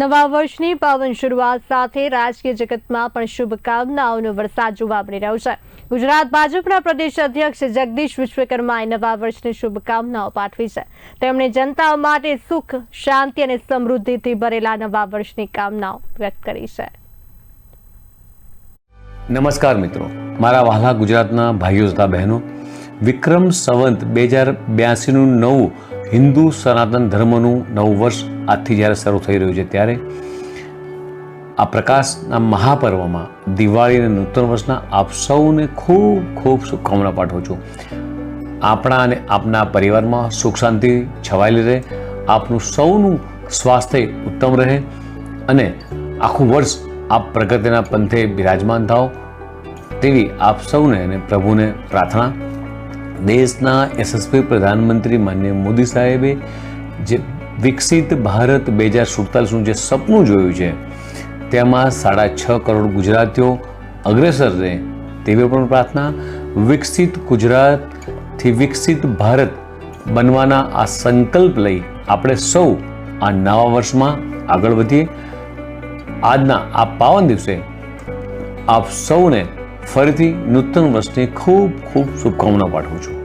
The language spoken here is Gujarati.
નવા વર્ષની પાવન શરૂઆત સાથે રાજકીય જગતમાં પણ શુભકામનાઓનો વરસાદ જોવા મળી રહ્યો છે. ગુજરાત ભાજપના પ્રદેશ અધ્યક્ષ જગદીશ વિશ્વકર્માએ નવા વર્ષની શુભકામનાઓ પાઠવી છે. તેમણે જનતા માટે સુખ, શાંતિ અને સમૃદ્ધિથી ભરેલા નવા વર્ષની કામનાઓ વ્યક્ત કરી છે. નમસ્કાર મિત્રો. મારા વહાલા ગુજરાતના ભાઈઓ તથા બહેનો. વિક્રમ સંવંત બે હજાર બ્યાસીનું નવું હિન્દુ સનાતન ધર્મનું નવું વર્ષ આજથી જ્યારે શરૂ થઈ રહ્યું છે ત્યારે આ પ્રકાશના મહાપર્વમાં દિવાળી અને નૂતન વર્ષના આપ સૌને ખૂબ ખૂબ શુભકામના પાઠવું છું. આપણા અને આપના પરિવારમાં સુખ શાંતિ છવાયેલી રહે, આપનું સૌનું સ્વાસ્થ્ય ઉત્તમ રહે અને આખું વર્ષ આપ પ્રગતિના પંથે બિરાજમાન થાઓ તેવી આપ સૌને અને પ્રભુને પ્રાર્થના. દેશના યશસ્વી પ્રધાનમંત્રી માન્ય મોદી સાહેબે જે વિકસિત ભારત બે હજાર સુડતાલીસનું જે સપનું જોયું છે, તેમાં સાડા છ કરોડ ગુજરાતીઓ અગ્રેસર રહે તેવી પણ પ્રાર્થના, વિકસિત ગુજરાતથી વિકસિત ભારત બનવાના આ સંકલ્પ લઈ આપણે સૌ આ નવા વર્ષમાં આગળ વધીએ. આજના આ પાવન દિવસે આપ સૌને ફરીથી નૂતન વર્ષની ખૂબ ખૂબ શુભકામના પાઠવું છું.